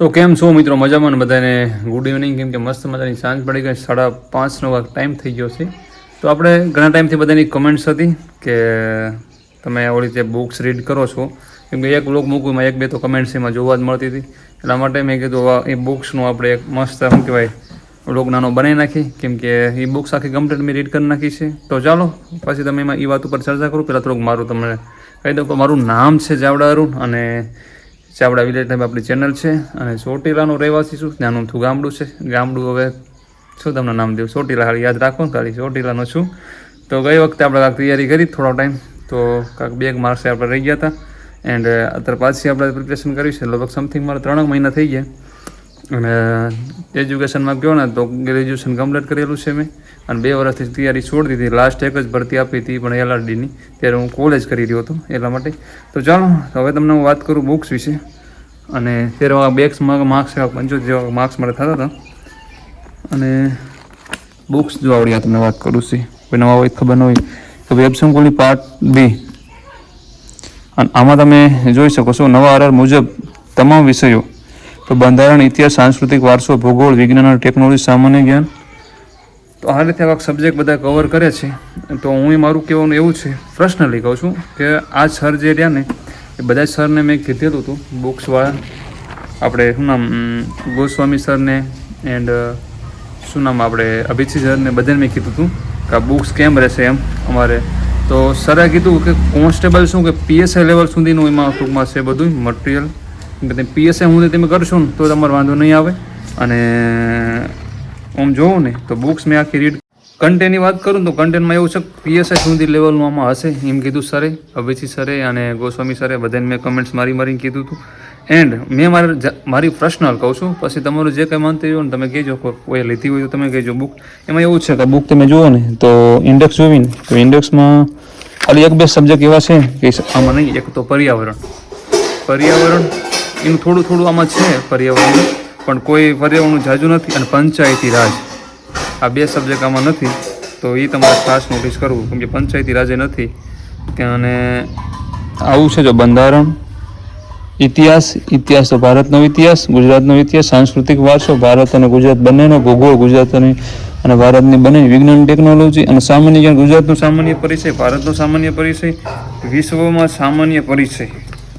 તો કેમ છો મિત્રો? મજામાં બધાને? ગુડ ઇવનિંગ કેમ કે મસ્ત મજાની સાંજ પડી ગઈ, સાડા પાંચનો વાગ ટાઈમ થઈ ગયો છે. તો આપણે ઘણા ટાઈમથી બધાની કમેન્ટ્સ હતી કે તમે આવી રીતે બુક્સ રીડ કરો છો. કેમ કે એક બ્લોગ મૂકું એમાં એક બે તો કમેન્ટ્સ એમાં જોવા જ મળતી હતી. એટલા માટે મેં કીધું એ બુક્સનું આપણે એક મસ્ત, શું કહેવાય બ્લોગ નાનો બનાવી નાખી કેમ કે એ બુક્સ આખી કમ્પ્લીટ મેં રીડ કરી નાખી છે. તો ચાલો, પછી તમે એમાં એ વાત ઉપર ચર્ચા કરો. પહેલાં થોડુંક મારું તમને કહી દઉં કે મારું નામ છે જાવડા અરુણ અને ચાવડા વિલેજ ટાઈમ આપણી ચેનલ છે અને ચોટીલાનો રહેવાસી છું ત્યાંનું થું ગામડું છે. ગામડું હવે શું તમને નામ દેવું ચોટીલા ખાલી યાદ રાખો ને, ખાલી ચોટીલાનો છું. તો ગઈ વખતે આપણે કાંક તૈયારી કરી થોડો ટાઈમ તો કાંક બે માર્ક્સ આપણે રહી ગયા હતા. એન્ડ અત્યારે પાછી આપણે પ્રિપરેશન કરી છે. લગભગ સમથિંગ મારે ત્રણ મહિના થઈ ગયા. અને એજ્યુકેશનમાં કહો ને, તો ગ્રેજ્યુએશન કમ્પ્લીટ કરેલું છે મેં. અને બે વર્ષથી તૈયારી છોડી દીધી. લાસ્ટ એક જ ભરતી આપી હતી પણ એલઆરડીની ત્યારે હું કોલેજ કરી રહ્યો હતો એટલા માટે. તો ચાલો હવે તમને હું વાત કરું બુક્સ વિશે. અને ત્યારે બેક્સમાં માર્ક્સ એવા પંચોતેર જેવા માર્ક્સ મારે થતા હતા. અને બુક્સ જો આવડી આ તમને વાત કરું છે. કોઈ નવા હોય ખબર ન હોય તો વેબસંકુલની પાર્ટ બી. અને આમાં તમે જોઈ શકો છો નવા આર મુજબ તમામ વિષયો. તો બંધારણ, ઇતિહાસ, સાંસ્કૃતિક વારસો, ભૂગોળ, વિજ્ઞાન અને ટેકનોલોજી સામાન્ય જ્ઞાન તો આ રીતે આવા સબ્જેક્ટ બધા કવર કરે છે. તો હું મારું કહેવાનું એવું છે પર્સનલી કહું છું કે આ સર જે રહ્યા ને, એ બધા સરને મેં કીધેલું હતું બુક્સવાળા આપણે શું નામ ગોસ્વામી સરને એન્ડ શું નામ આપણે અભિષેક સરને બધાને મેં કીધું હતું કે આ બુક્સ કેમ રહેશે એમ અમારે. તો સરે કીધું કે કોન્સ્ટેબલ શું કે પીએસઆઈ લેવલ સુધીનું એમાં ટૂંકમાં છે બધું મટીરિયલ પીએસઆઈ હું તમે કરશો ને, તો તમારે વાંધો નહીં આવે. અને આમ જોઉં ને, તો બુક્સ મેં આખી રીડ કન્ટેન્ટની વાત કરું તો કન્ટેન્ટમાં એવું છે પીએસઆઈ સુધી લેવલનું આમાં હશે. એમ કીધું સરે અભિષેક સરે અને ગોસ્વામી સરે બધાને મેં કમેન્ટ્સ મારી મારીને કીધું હતું. એન્ડ મેં મારે મારી પર્સનલ કહું છું, પછી તમારું જે કંઈ માનતી હોય ને તમે કહેજો, કોઈ લીધી હોય તો તમે કહેજો બુક એમાં એવું છે કે બુક તમે જુઓ ને, તો ઇન્ડેક્સ જોઈને તો ઇન્ડેક્સમાં ખાલી એક બે સબ્જેક્ટ એવા છે કે આમાં નહીં, એક તો પર્યાવરણ. પર્યાવરણ એનું થોડું થોડું આમાં છે, પર્યાવરણ. પણ કોઈ પર્યાવરણનું જાજુ નથી અને પંચાયતી રાજ. આ બે સબ્જેક્ટ આમાં નથી, તો એ તમારે ખાસ નોટિસ કરવું, કેમ કે પંચાયતી રાજે નથી. ત્યાં અને આવું છે જો બંધારણ, ઇતિહાસ ઇતિહાસ તો ભારતનો ઇતિહાસ, ગુજરાતનો ઇતિહાસ, સાંસ્કૃતિક વારસો, ભારત અને ગુજરાત બંનેનો ભૂગોળ ગુજરાતની અને ભારતની બંને વિજ્ઞાન ટેકનોલોજી અને સામાન્ય જ્ઞાન, ગુજરાતનો સામાન્ય પરિચય, ભારતનો સામાન્ય પરિચય, વિશ્વમાં સામાન્ય પરિચય.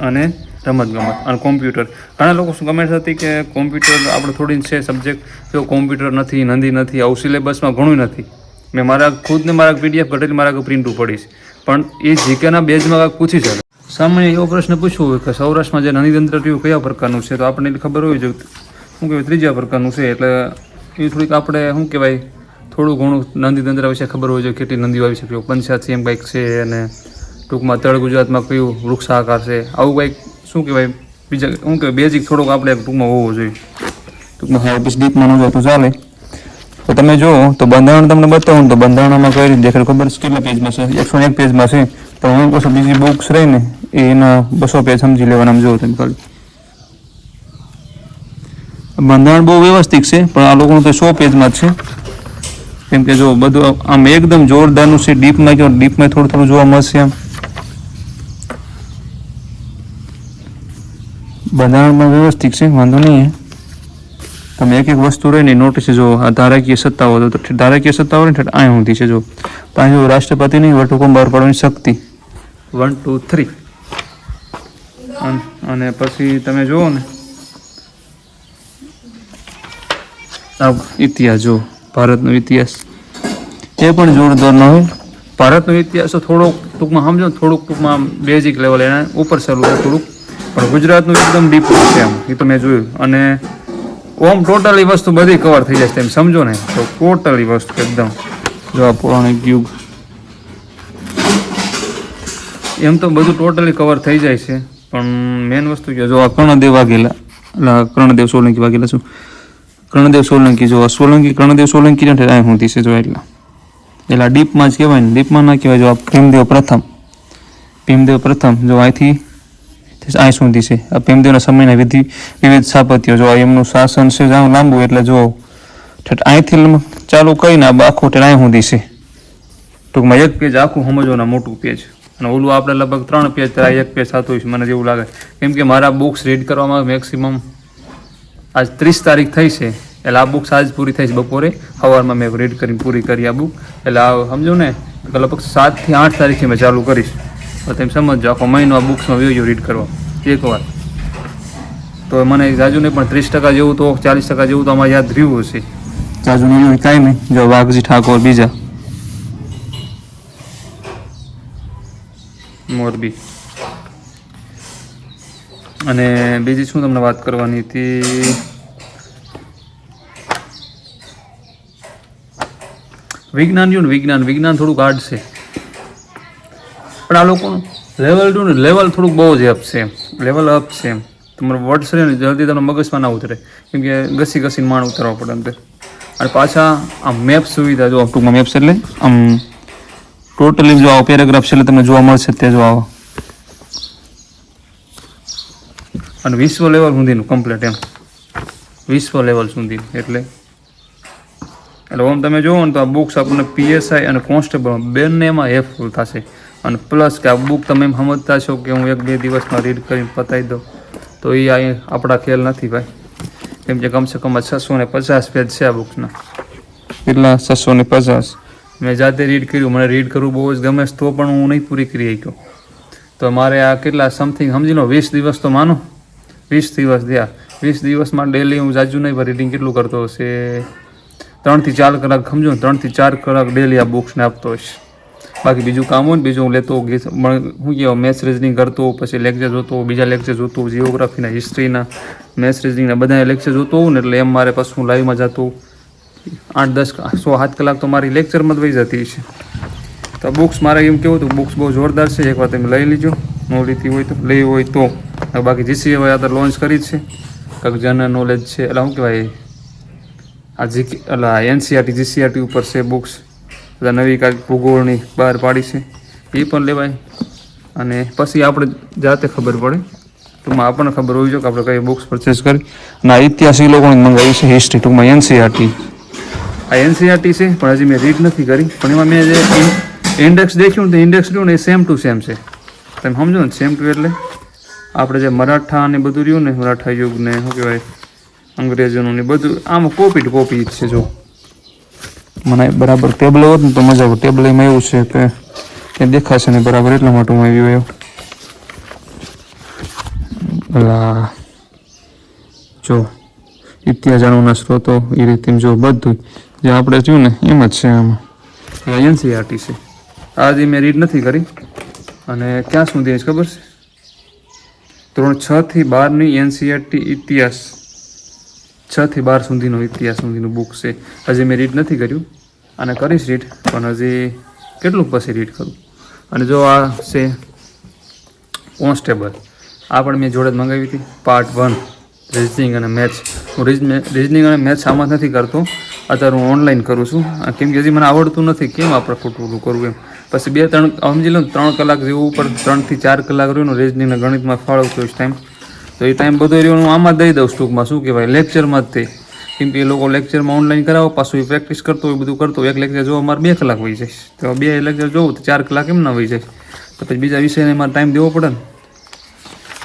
અને રમતગમત અને કોમ્પ્યુટર. ઘણા લોકો શું કમેન્ટ હતી કે કોમ્પ્યુટર આપણે થોડી છે સબ્જેક્ટ જો કોમ્પ્યુટર નથી, નંદી નથી, આવું સિલેબસમાં ઘણું નથી. મેં મારા ખુદને મારા પીડીએફ ઘટેલી મારા પ્રિન્ટ પડીશ પણ એ જીકેના બેઝમાં કાંઈક પૂછી શકે સામાન્ય એવો પ્રશ્ન પૂછવો હોય કે સૌરાષ્ટ્રમાં જે નદીતંત્ર રહ્યું, કયા પ્રકારનું છે? તો આપણને ખબર હોય છે શું કહેવાય? ત્રીજા પ્રકારનું છે. એટલે એ થોડીક આપણે, શું કહેવાય? થોડું ઘણું નદીતંત્ર વિશે ખબર હોય છે, કેટલી નદીઓ આવી શકે. પંચાયત એમ કંઈક છે અને ટૂંકમાં તળ ગુજરાતમાં કયું વૃક્ષ આકાર છે. આવું કંઈક શું કહેવાય? બીજા શું કહેવાય બેઝિક થોડોક આપણે ટૂંકમાં હોવો જોઈએ. ટૂંકમાં હા, ઓફિસ ડીપમાં ન જાય તો ચાલે. તો તમે જુઓ, તો બંધારણ તમને બતાવું તો બંધારણમાં કઈ રીતે દેખાય ખબર છે કેટલા પેજમાં છે? એકસો એક પેજમાં છે. તો હું પછી બીજી બુક્સ રહી ને, એ એના બસો પેજ સમજી લેવાના જો તમે ખાલી. બંધારણ બહુ વ્યવસ્થિત છે, પણ આ લોકોનું તો સો પેજમાં જ છે. કેમ કે જો બધું આમ એકદમ જોરદારનું છે ડીપમાં કહો ડીપમાં થોડું થોડું જોવા મળશે આમ. બંધારણમાં વ્યવસ્થિત છે વાંધો નહીં. તમે એક એક વસ્તુ રહીને નોટિસ જો આ ધારાકીય સત્તાઓ તો ધારાકીય સત્તાઓ ને અહીં સુધી છે જો. અહીં જો રાષ્ટ્રપતિની વટહુકમ બહાર પાડવાની શક્તિ. વન ટુ થ્રી અને પછી તમે જુઓ ને. આ ઇતિહાસ જો ભારતનો ઇતિહાસ. એ પણ જોરદાર ન હોય. ભારતનો ઇતિહાસ થોડોક ટૂંકમાં સમજો થોડુંક ટૂંકમાં બેઝિક લેવલ એના ઉપર ચાલુ થોડુંક પણ ગુજરાતનું એકદમ ડીપ છે એમ, એ તો મેં જોયું. અને ઓમ ટોટલી વસ્તુ બધી કવર થઈ છે, એમ સમજો ને. તો ટોટલી વસ્તુ એકદમ. જો આ પૌરાણિક યુગ. એમ તો બધું ટોટલી કવર થઈ જાય છે, પણ મેન વસ્તુ કે જો આ કર્ણદેવ વાઘેલા એટલે કર્ણદેવ સોલંકી વાઘેલા છું કર્ણદેવ સોલંકી, જો સોલંકી, કર્ણદેવ સોલંકી ને આ હું છે જો એટલા. એટલે ડીપમાં જ કહેવાય ને ડીપમાં ના કહેવાય જો આ ભીમદેવ પ્રથમ. ભીમદેવ પ્રથમ, જો અહીંથી અહીં સુધી છે. આ પ્રેમદેવના સમયના વિધિ વિવિધ સ્થાપત્યો જો એમનું શાસન છે જાણ લાંબુ એટલે જો અહીંથી ચાલુ કરીને આ આખું ઠેઠ અહીં સુધી છે. ટૂંકમાં એક પેજ આખું સમજવાના મોટું પેજ. અને ઓલું આપણે લગભગ ત્રણ પેજ ત્યારે એક પેજ થતું હોય છે, મને જેવું લાગે. કેમ કે મારા બુક્સ રીડ કરવામાં મેક્સિમમ આજ ત્રીસ તારીખ થઈ છે. એટલે આ બુક્સ આજ પૂરી થઈ છે બપોરે. સવારમાં મેં રીડ કરીને પૂરી કરી આ બુક એટલે આ સમજો ને? લગભગ સાતથી આઠ તારીખે મેં ચાલુ કરીશ. તો તમે સમજો આખો મહિનો આ બુક્સમાં વ્યૂ રીડ કરવા એકવાર તો મને જાજુ નહીં પણ ત્રીસ ટકા જેવું તો ચાલીસ ટકા જેવું તો અમારે યાદ રહ્યું હશે. જાજુ નહીં કાંઈ નહીં. જો વાઘજી ઠાકોર બીજા. મોરબી. અને બીજી શું તમને વાત કરવાની હતી? વિજ્ઞાન જોયું ને વિજ્ઞાન વિજ્ઞાન થોડુંક હાર્ડ છે પણ આ લોકોનું લેવલ ટુ ને લેવલ થોડુંક બહુ જ અપ છે. લેવલ અપ છે. તમારું વર્ડ્સ રહે ને જલ્દી તમને મગજમાં ના ઉતરે. કેમ કે ઘસી ઘસીને માણ ઉતરવા પડે અંદર અને પાછા આ મેપ સુવિધા જો ટૂંકમાં મેપ્સ એટલે આમ ટોટલી જો આવો પેરેગ્રાફ છે એટલે તમને જોવા મળશે તે જો આવો. અને વિશ્વ લેવલ સુધીનું કમ્પ્લીટ એમ. વિશ્વ લેવલ સુધી એટલે. એટલે ઓમ તમે જુઓ ને તો આ બુક્સ આપણને પીએસઆઈ અને કોન્સ્ટેબલ બંનેમાં હેલ્પફુલ થશે. અને પ્લસ કે આ બુક તમે એમ સમજતા છો કે હું એક બે દિવસમાં રીડ કરીને પતાવી દઉં તો એ આ આપણા ખ્યાલ નથી ભાઈ. કેમ કે કમસે કમ છસો ને પચાસ પેજ છે આ બુક્સના કેટલા? છસો ને પચાસ? મેં જાતે રીડ કર્યું મને રીડ કરવું બહુ જ ગમે તો પણ હું નહીં પૂરી કરી શક્યો. તો મારે આ કેટલા સમથિંગ સમજી લો વીસ દિવસ તો માનો. વીસ દિવસ થયા. વીસ દિવસમાં ડેલી હું જાજુ નહીં રીડિંગ કેટલું કરતો હશે? ત્રણથી ચાર કલાક સમજો ને ત્રણથી ચાર કલાક ડેલી આ બુક્સને આપતો હશે બાકી બીજું કામ હોય ને, બીજું હું લેતો હું કહેવાય મેથ્સ રિઝનિંગ કરતો પછી લેક્ચર જોતો, બીજા લેક્ચર જોતો જીઓગ્રાફીના હિસ્ટ્રીના મેથ્સ રિઝનિંગના બધા લેક્ચર જોતો હોઉં ને, એટલે એમ મારે પાછું હું લાઈવમાં જતો આઠ, દસ, સો, સાત કલાક તો મારી લેક્ચરમાં જ વહી જતી છે તો બુક્સ મારે એમ કેવું હતું બુક્સ બહુ જોરદાર છે એકવાર તમે લઈ લીજો. નો લીધી હોય તો, લઈ હોય તો. બાકી જીસી હવે આ લોન્ચ કરી છે. કંઈક જનરલ નોલેજ છે, એટલે શું કહેવાય, આ જીકે એટલે એનસીઆરટી જીસીઆરટી ઉપર છે બુક્સ બધા નવી કાંઈક ભૂગોળની બહાર પાડી છે, એ પણ લેવાય. અને પછી આપણે જાતે ખબર પડે. ટૂંકમાં આપણને ખબર હોવી જોઈએ કે આપણે કઈ બુક્સ પરચેસ કરી. અને આ ઇતિહાસ એ લોકોને મંગાવી છે હિસ્ટ્રી ટૂંકમાં એનસીઆરટી આ એનસીઆરટી છે, પણ હજી મેં રીડ નથી કરી. પણ એમાં મેં જે ઇન્ડેક્સ દેખ્યું તો ઇન્ડેક્સ રહ્યું ને એ સેમ ટુ સેમ છે. તમે સમજો ને સેમ ટુ એટલે આપણે જે મરાઠા ને બધું રહ્યું ને, મરાઠા યુગ ને, શું કહેવાય, અંગ્રેજોનું ને બધું, આમ કોપી ટુ કોપી જ છે, જો. મને બરાબર ટેબલ હોત ને તો મજા આવે. ટેબલ એમાં એવું છે કે એ દેખાશે ને બરાબર, એટલા માટે હું આવ્યો એવું અલા. જો, ઇતિહાસ સ્ત્રોતો એ રીતે જો બધું જે આપણે જોયું ને, એમ જ છે આમાં. એનસીઆરટી છે. આજે મેં રીડ નથી કરી, અને ક્યાં સુધી ખબર છે? ધોરણ છ થી બારની એનસીઆરટી ઇતિહાસ. છ થી બાર સુધીનો ઇતિહાસ સુધીનું બુક છે. હજી મેં રીડ નથી કર્યું અને કરીશ રીડ પણ હજી કેટલું પછી રીડ કરું? અને જો આ છે કોન્સ્ટેબલ, આ પણ મેં જોડે જ મંગાવી હતી. પાર્ટ વન રિઝનિંગ અને મેથ્સ હું રિઝનિંગ અને મેથ્સ આમાં નથી કરતો. અત્યારે હું ઓનલાઈન કરું છું. કેમ કે હજી મને આવડતું નથી કેમ આપણે ખોટું કરવું એમ. પછી બે, ત્રણ, સમજી લો ત્રણ કલાક જેવું ઉપર ત્રણથી ચાર કલાક રહ્યું રિઝનિંગ અને ગણિતમાં ફાળવતો ટાઈમ તો એ ટાઈમ બધો રહ્યો હું આમાં દઈ દઉં ટૂંકમાં. શું કહેવાય? લેક્ચરમાં જ તે. કેમ કે એ લોકો લેક્ચરમાં ઓનલાઈન કરાવો, પાછું એ પ્રેક્ટિસ કરતો હોય, બધું કરતો એક લેક્ચર જોવા મારે બે કલાક વહી જાય. તો બે લેક્ચર જોવું તો ચાર કલાક એમ ના વહી જાય. તો પછી બીજા વિષયને મારે ટાઈમ દેવો પડે ને.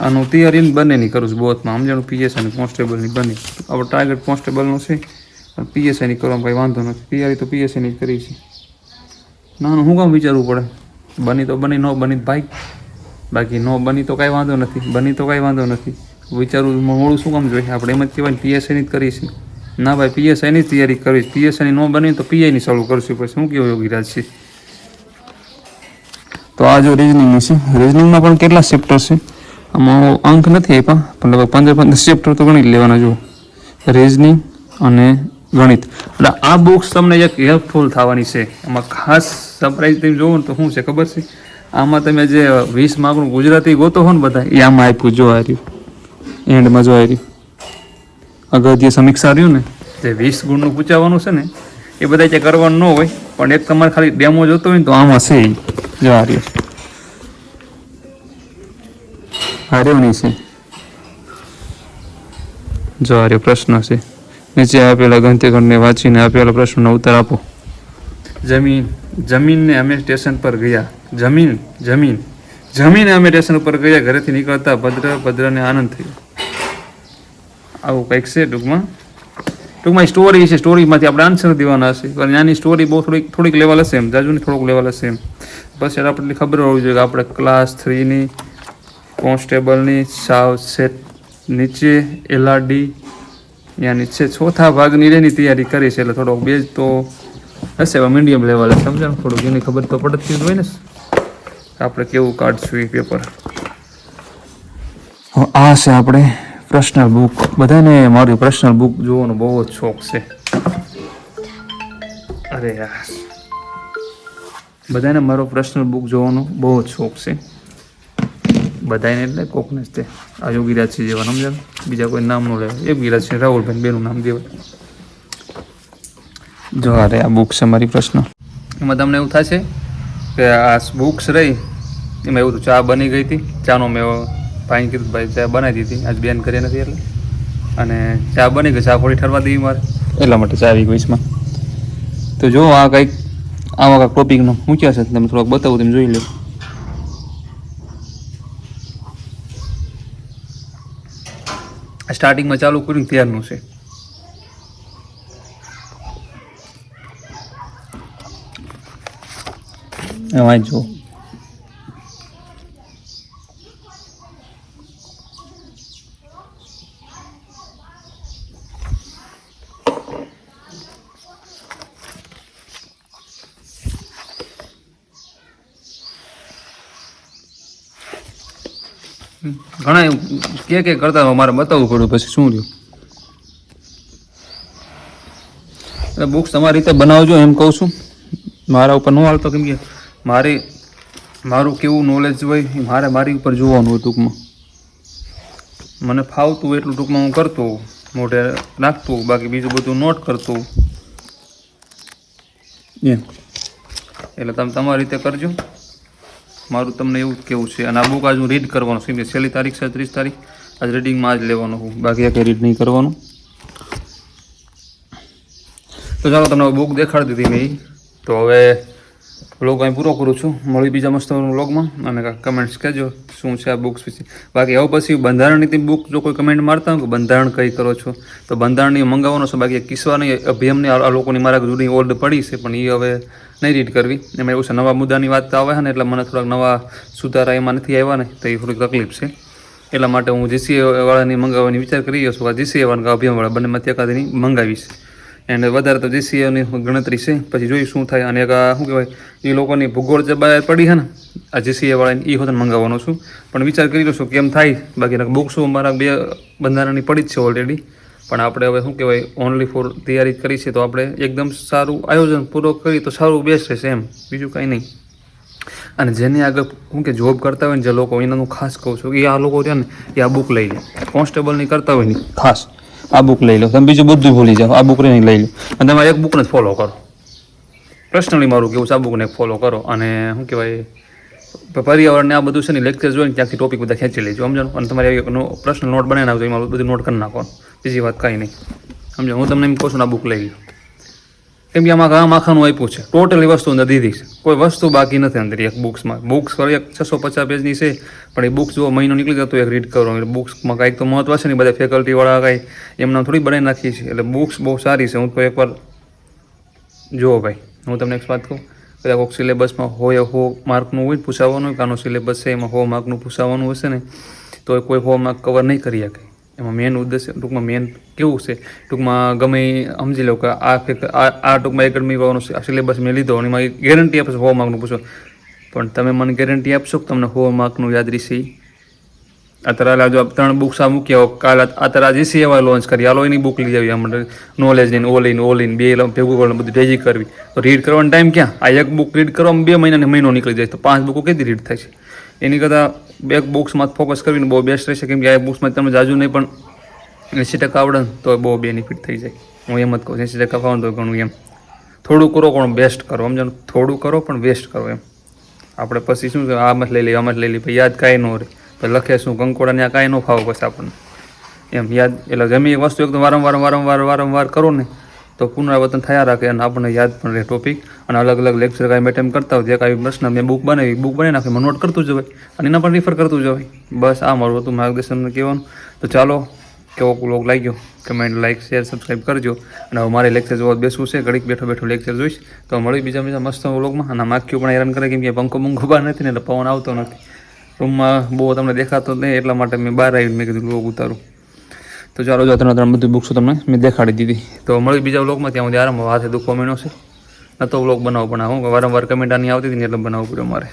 આનું તૈયારી બંનેની કરું છું બોથમાં સમજાણું પીએસ અને કોન્સ્ટેબલની બંને. આપણો ટાર્ગેટ કોન્સ્ટેબલનો છે. પીએસઆઈની કરવામાં કંઈ વાંધો નથી. તૈયારી તો પીએસઆઈની જ કરી છે. ના હું કામ વિચારવું પડે? બની તો બની, ન બની ભાઈ. બાકી ન બની તો કાંઈ વાંધો નથી, બની તો કાંઈ વાંધો નથી. વિચારવું મોડું શું કામ જોઈએ? આપણે એમ જ કહેવાય પીએસઆઈની જ કરીશું ના ભાઈ પીએસઆઈની જ તૈયારી કરીશ પીએસઆઈની ન બની તો પીઆઈની ચાલુ કરશું. પછી શું કેવું યોગીરાજ છે? તો આ જો રિઝનિંગની છે. રિઝનિંગમાં પણ કેટલા ચેપ્ટર છે? આમાં અંક નથી આપ્યા, પણ લગભગ પંદર પંદર ચેપ્ટર તો ગણિત લેવાના જુઓ. રિઝનિંગ અને ગણિત. એટલે આ બુક્સ તમને એક હેલ્પફુલ થવાની છે. એમાં ખાસ સરપ્રાઈઝ તમે જોવો ને તો શું છે ખબર છે? આમાં તમે જે વીસ માર્કનું ગુજરાતી ગોતો હો ને બધા એ આમાં આપ્યું, જો આ રહ્યું. એન્ડમાં જો આ રહ્યું. અગત્ય સમીક્ષા રહ્યું ને, જે વીસ ગુણનું પૂછાવાનું છે ને, એ બધા જે કરવાનું ન હોય, પણ એક તમારે ખાલી ડેમો જોતો હોય ને તો આમાં છે જો આ રહ્યું. નહીં છે. જો આર્યો પ્રશ્ન છે. નીચે આપેલા ગ્રંથિકરણને વાંચીને આપેલા પ્રશ્નનો ઉત્તર આપો. જમીન જમીનને અમે સ્ટેશન પર ગયા. જમીન જમીન, જમીને અમે સ્ટેશન ઉપર ગયા. ઘરેથી નીકળતા ભદ્ર, ભદ્રને આનંદ થયો. આવું કંઈક છે ટૂંકમાં. ટૂંકમાં સ્ટોરી છે. સ્ટોરીમાંથી આપણે આન્સર દેવાના હશે પણ આની સ્ટોરી બહુ થોડીક થોડીક લેવલ હશે એમ. જાજુ થોડુંક લેવલ હશે એમ. બસ એટલે આપણને ખબર હોવી જોઈએ કે આપણે ક્લાસ થ્રીની કોન્સ્ટેબલની સાવ સેટ નીચે એલઆરડી યા નીચે ચોથા ભાગની રેની તૈયારી કરી છે. એટલે થોડોક બેજ તો હશે મીડિયમ લેવલ સમજાણ થોડુંક એની ખબર તો પડતી જ હોય ને. આપણે કેવું કાઢશું એ પેપર આ છે આપણે પર્સનલ બુક બધાને મારી પર્સનલ બુક જોવાનો બહુ જ શોખ છે. અરે યાર. બધાને મારો પર્સનલ બુક જોવાનો બહુ જ શોખ છે. બધાને એટલે કોકને જ તે. આ યોગીરાજ સિંહ જેવા સમજાણ બીજા કોઈ નામ નો લેવાય. યોગીરાજ છે રાહુલભાઈ બેનું નામ દેવાય. જો અરે આ બુક્સ છે મારી પ્રશ્ન. એમાં તમને એવું છે કે આ બુક્સ રહી એમાં એવું ચા બની ગઈ હતી. ચાનો મેં ભાઈ કીધું ભાઈ ચા બનાવી દીધી આજ બેન કરી નથી એટલે. અને ચા બની ગઈ ચા થોડી ઠરવા દેવી મારે. એટલા માટે ચા આવી ગઈ તો જો આ કંઈક આવા કાંઈક ટોપિકનો મૂક્યા છે તમે થોડોક બતાવું તમે જોઈ લો. સ્ટાર્ટિંગમાં ચાલુ કર્યું ત્યારનું છે. જો ઘણા કે કે કરતા મારે બતાવવું પડ્યું પછી શું રહ્યું? એટલે બુક્સ તમારી રીતે બનાવજો એમ કહું છું. મારા ઉપર ન હાલતો કેમ કે મારી મારું કેવું નોલેજ હોય એ મારે મારી ઉપર જોવાનું હોય ટૂંકમાં. મને ફાવતું હોય એટલું ટૂંકમાં હું કરતો મોઢે નાખતું બાકી બીજું બધું નોટ કરતો. એમ. એટલે તમે તમારી રીતે કરજો. મારું તમને એવું જ કેવું છે. અને આ બુક આજ હું રીડ કરવાનું છું. છેલ્લી તારીખ છે ત્રીસ તારીખ. આજ રીડિંગમાં જ લેવાનું હું બાકી કંઈ રીડ નહીં કરવાનું. તો ચાલો તમને બુક દેખાડી દીધી મેં તો હવે વ્લોગ અહીં પૂરો કરું છું. મળી બીજા મસ્ત વ્લોગમાં અને કમેન્ટ્સ કહેજો શું છે આ બુક્સ વિશે. બાકી હવે પછી બંધારણની બુક જો કોઈ કમેન્ટ મારતા હોય કે બંધારણ કઈ કરો છો? તો બંધારણની મંગાવવાનો છે. બાકી કિસ્સાની અભિયમની આ લોકોની મારા જૂની ઓલ્ડ પડી છે. પણ એ હવે નહીં રીડ કરવી. એમાં એવું છે, નવા મુદ્દાની વાત આવે છે ને, એટલે મને થોડાક નવા સુધારા એમાં નથી આવ્યા ને, તો એ થોડીક તકલીફ છે. એટલા માટે હું જીસીએ વાળાની મંગાવવાની વિચાર કરી રહ્યો છું. આ જીસીએ વાળા અભિયાન વાળા બંનેમાંથી એકાદની મંગાવીશ. એન્ડ વધારે તો જીસીએની ગણતરી છે. પછી જોઈ શું થાય. અને એક શું કહેવાય? એ લોકોની ભૂગોળ જે બહાર પડી છે ને, આ જીસીએ વાળાની એ હોતને મંગાવવાનો છું. પણ વિચાર કરી લઉં છું કેમ થાય. બાકી બુક્સો મારા બે બંધારણની પડી જ છે ઓલરેડી પણ આપણે હવે શું કહેવાય? ઓનલી ફોર તૈયારી કરી છે. તો આપણે એકદમ સારું આયોજન પૂરો કરીએ તો સારું બેસ્ટ રહેશે એમ. બીજું કાંઈ નહીં. અને જેની આગળ હું કે જોબ કરતા હોય ને જે લોકો એના હું ખાસ કહું છું. કે આ લોકો છે ને, એ આ બુક લઈ લે. કોન્સ્ટેબલની કરતા હોય ને, ખાસ. આ બુક લઈ લો. તમે બીજું બધું ભૂલી જાઓ. આ બુક લઈ લઈ લો. અને તમારે એક બુકને જ ફોલો કરો. પર્સનલી મારું કેવું છે, આ બુકને ફોલો કરો અને શું કહેવાય, પર્યાવરણને આ બધું છે ને લેક્ચર જોઈને ત્યાંથી ટોપિક બધા ખેંચી લેજો, સમજો અને તમારે એક નો પર્સનલ નોટ બનાવી નાખજો, એમાં બધું નોટ કરી નાખો બીજી વાત કાંઈ નહીં. સમજો? હું તમને એમ કહું છું, આ બુક લઈ લો. કેમ કે આમાં આ આખાનું આપ્યું છે. ટોટલી વસ્તુ અંદર દીધી છે. કોઈ વસ્તુ બાકી નથી અંદર એક બુક્સમાં બુક્સ એક છસો પચાસ પેજની છે, પણ એ બુક્સ જો મહિનો નીકળી જતો એક રીડ કરો એટલે બુક્સમાં કાંઈક તો મહત્વ છે ને બધા ફેકલ્ટીવાળા કાંઈ એમના થોડી બનાવી નાખી છે એટલે બુક્સ બહુ સારી છે. હું તો એકવાર જુઓ ભાઈ. હું તમને એક વાત કહું. કદાચ કોઈક સિલેબસમાં હોય, હો માર્કનું હોય પૂછાવવાનું હોય કાનો સિલેબસ છે, એમાં હો માર્કનું પૂછાવાનું હશે ને, તો કોઈ હો માર્ક કવર નહીં કરી શકે. એમાં મેન ઉદ્દેશ્ય, ટૂંકમાં મેન કેવું છે? ટૂંકમાં ગમે સમજી લો કે આ આ ટૂંકમાં એકેડમી વાળાનો સિલેબસ મેં લીધો અને એમાં ગેરંટી આપશે હો માર્કનું પૂછો. પણ તમે મને ગેરંટી આપશો કે તમને હો માર્કનું યાદ રહેશે? અત્યારે અત્યારે જો ત્રણ બુક્સ આ મૂક્યા હોય કાલ અત્યારે આજે સીએવા લોન્ચ કરી, હાલો એની બુક લઈ આવી આપણે નોલેજ લઈને ઓલ ઇન ઓલ ઇન બે ભેગું કરવાનું, બધું ભેગી કરવી. તો રીડ કરવાનો ટાઈમ ક્યાં? આ એક બુક રીડ કરવામાં બે મહિનાને મહિનો નીકળી જાય, તો પાંચ બુકો કેવી રીડ થાય છે? એની કરતાં બેક બુક્સમાં ફોકસ કરીને બહુ બેસ્ટ રહેશે, કેમ કે આ બુક્સમાં તમે જાજુ નહીં, પણ એંસી ટકા આવડે તો બહુ બેનિફિટ થઈ જાય. હું એમ જ કહું એંસી ટકા ફાવન તો ઘણું એમ. થોડું કરો પણ બેસ્ટ કરો સમજો? થોડું કરો પણ બેસ્ટ કરો એમ. આપણે પછી શું આમાં જ લઈ લઈએ, આમાં જ લઈ લઈએ, પછી યાદ કાંઈ ન રહે. પછી લખે શું, કંકોડા ત્યાં કાંઈ ન ફાવો પછી આપણને. એમ, યાદ, એટલે ગમે એ વસ્તુ એકદમ વારંવાર વારંવાર વારંવાર કરો ને, તો પુનરાવર્તન થયા રાખે અને આપણને યાદ પણ રહે ટોપિક અને અલગ અલગ લેક્ચર કાંઈ એટેમ્પ કરતા હોય, જે કાંઈ પ્રશ્ન મેં બુક બનાવી બુક બનાવી નાખી નોટ કરતું જવાય અને એના પણ રિફર કરતું જવાય બસ આ મારું હતું માર્ગદર્શન કહેવાનું. તો ચાલો, કેવો લોગ લાગ્યો? કમેન્ટ લાઇક શેર સબસ્ક્રાઈબ કરજો. અને હવે મારે લેક્ચર જોવા બેસવું છે. ઘડીક બેઠો બેઠો લેક્ચર જોઈશ. તો મળી બીજા બીજા મસ્ત વ્લોગમાં અને માખ્યું પણ હેરાન કરે કેમ કે પંખો બંખો બહાર નથી ને એટલે પવન આવતો નથી. રૂમમાં બહુ તમને દેખાતો નહીં, એટલા માટે મેં બહાર આવીને મેં કીધું લોગ ઉતારું. તો ચાલો, જો ત્રણ ત્રણ બધી બુક્સો તમને, મેં દેખાડી દીધી. તો મળી બીજા વ્લોગમાં ત્યાં સુધી આરામ હાથે દુખવા માંડ્યો છે. નતો વ્લોગ બનાવવો પણ હું વારંવાર કમેન્ટ આની આવતી હતી ને એટલે બનાવવું પડ્યું મારે.